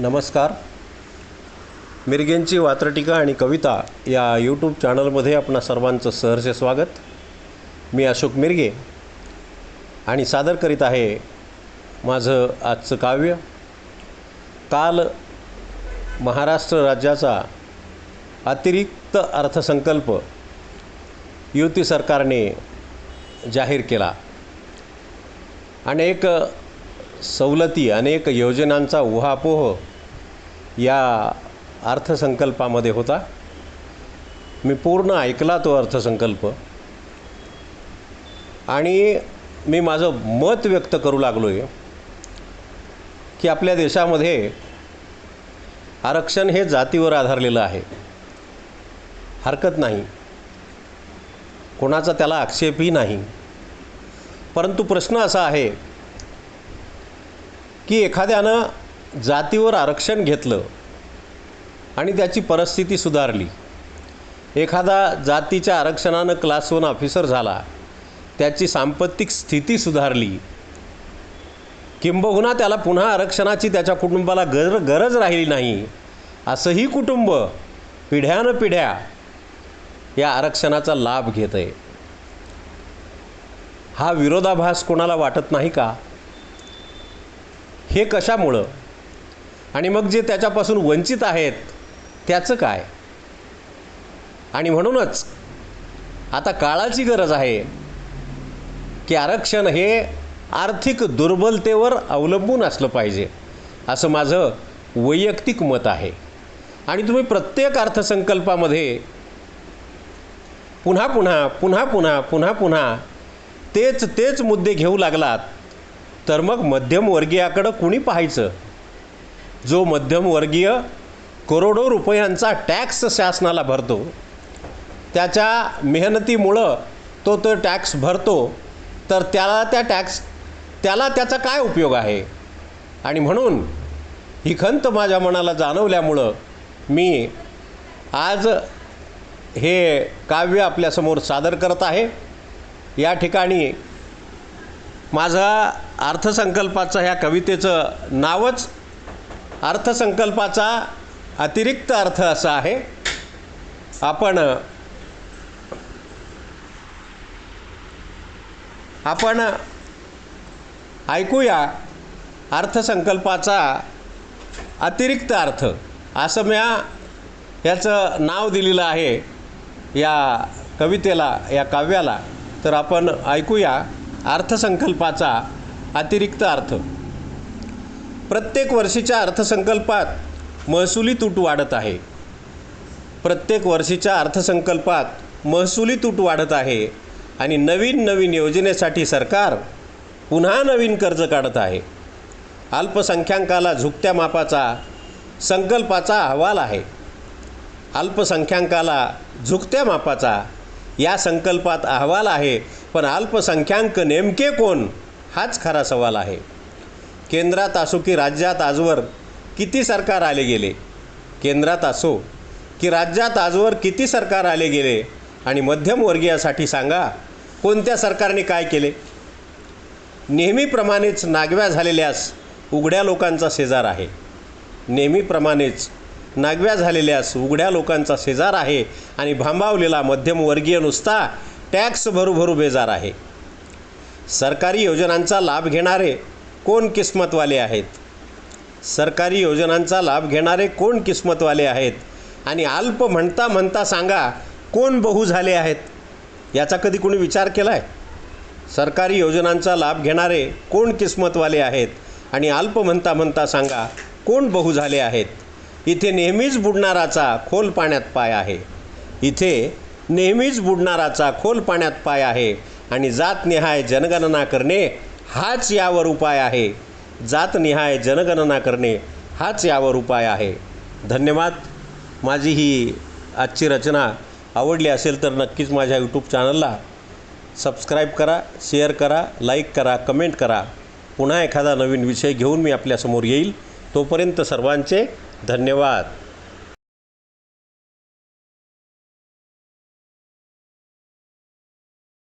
नमस्कार. मिरगेंची वात्रटिका आणि कविता या यूट्यूब चॅनलमध्ये आपणा सर्वांचं सहर्ष स्वागत. मी अशोक मिरगे आणि सादर करीत आहे माझं आजचं काव्य. काल महाराष्ट्र राज्याचा अतिरिक्त अर्थसंकल्प युती सरकारने जाहीर केला. अनेक सवलती अनेक योजनांचा उहापोह या अर्थसंकल्पामध्ये होता. मी पूर्ण ऐकला तो अर्थसंकल्प. आणि मी माझं मत व्यक्त करू लागलो आहे की आपल्या देशामध्ये आरक्षण हे जातीवर आधारलेलं आहे. हरकत नाही. कोणाचा त्याला आक्षेपही नाही. परंतु प्रश्न असा आहे की एखाद्यानं जातीवर आरक्षण घेतलं आणि त्याची परिस्थिती सुधारली. एखादा जातीच्या आरक्षणानं क्लास वन ऑफिसर झाला त्याची सांपत्तिक स्थिती सुधारली किंबहुना त्याला पुन्हा आरक्षणाची त्याच्या कुटुंबाला गर गरज राहिली नाही असंही कुटुंब पिढ्यानं पिढ्या या आरक्षणाचा लाभ घेत आहे हा विरोधाभास कोणाला वाटत नाही का? हे कशामुळं? आणि मग जे त्याच्यापासून वंचित आहेत त्याचं काय? आणि म्हणूनच आता काळाची गरज आहे की आरक्षण हे आर्थिक दुर्बलतेवर अवलंबून असलं पाहिजे असं माझं वैयक्तिक मत आहे. आणि तुम्ही प्रत्येक अर्थसंकल्पामध्ये पुन्हा पुन्हा पुन्हा पुन्हा पुन्हा पुन्हा तेच तेच मुद्दे घेऊ लागलात तर मग मध्यमवर्गीयाकडं कुणी पाहायचं? जो मध्यमवर्गीय करोडो रुपयांचा टॅक्स शासनाला भरतो त्याच्या मेहनतीमुळं तो तो टॅक्स भरतो तर त्याला त्या टॅक्स त्याला त्याचा काय उपयोग आहे? आणि म्हणून ही खंत माझ्या मनाला जाणवल्यामुळं मी आज हे काव्य आपल्यासमोर सादर करत आहे. या ठिकाणी माझा अर्थसंकल्पाचं ह्या कवितेचं नावच अर्थसंकल्पाचा अतिरिक्त अर्थ असा आहे. आपण आपण ऐकूया अर्थसंकल्पाचा अतिरिक्त अर्थ. असं म्या याचं नाव दिलेलं आहे या कवितेला या काव्याला. तर आपण ऐकूया. अर्थसंकल्पाचा अतिरिक्त अर्थ. प्रत्येक वर्षीच्या अर्थसंकल्पात महसुली तूट वाढत आहे. प्रत्येक वर्षीच्या अर्थसंकल्पात महसुली तूट वाढत आहे आणि नवीन नवीन योजनेसाठी सरकार पुन्हा नवीन कर्ज काढत आहे. अल्पसंख्याकाला झुकत्या मापाचा संकल्पाचा अहवाल आहे. अल्पसंख्याकाला झुकत्या मापाचा या संकल्पात अहवाल आहे पण अल्पसंख्याक नेमके कोण? हाच खरा सवाल आहे. केंद्रात असो की राज्यात आजवर किती सरकार आले गेले? केंद्रात असो की राज्यात आजवर किती सरकार आले गेले? आणि मध्यमवर्गीयासाठी सांगा कोणत्या सरकारने काय केले? नेहमीप्रमाणेच नागव्या झालेल्यास उघड्या लोकांचा शेजार आहे. नेहमीप्रमाणेच नागव्या झालेल्यास उघड्या लोकांचा शेजार आहे आणि भांबावलेला मध्यमवर्गीय नुसता टॅक्स भरूभरू बेजार आहे. सरकारी योजनांचा लाभ घेणारे कोण किस्मतवाले आहेत? सरकारी योजनांचा लाभ घेणारे कोण किस्मतवाले आहेत? आणि अल्प म्हणता म्हणता सांगा कोण बहु झाले आहेत? याचा कधी कोणी विचार केला आहे सरकारी योजनांचा लाभ घेणारे कोण किस्मतवाले आहेत? आणि अल्प म्हणता म्हणता सांगा कोण बहु झाले आहेत? इथे नेहमीच बुडणाराचा खोल पाण्यात पाय आहे. इथे नेहमीच बुडणाराचा खोल पाण्यात पाय आहे आणि जातनिहाय जनगणना करणे हाच यावर उपाय आहे. जातनिहाय जनगणना करणे हाच यावर उपाय आहे. धन्यवाद. माझी ही आजची रचना आवडली असेल तर नक्कीच माझ्या यूट्यूब चॅनलला सबस्क्राईब करा शेअर करा लाईक करा कमेंट करा. पुन्हा एखादा नवीन विषय घेऊन मी आपल्यासमोर येईल. तोपर्यंत सर्वांचे धन्यवाद.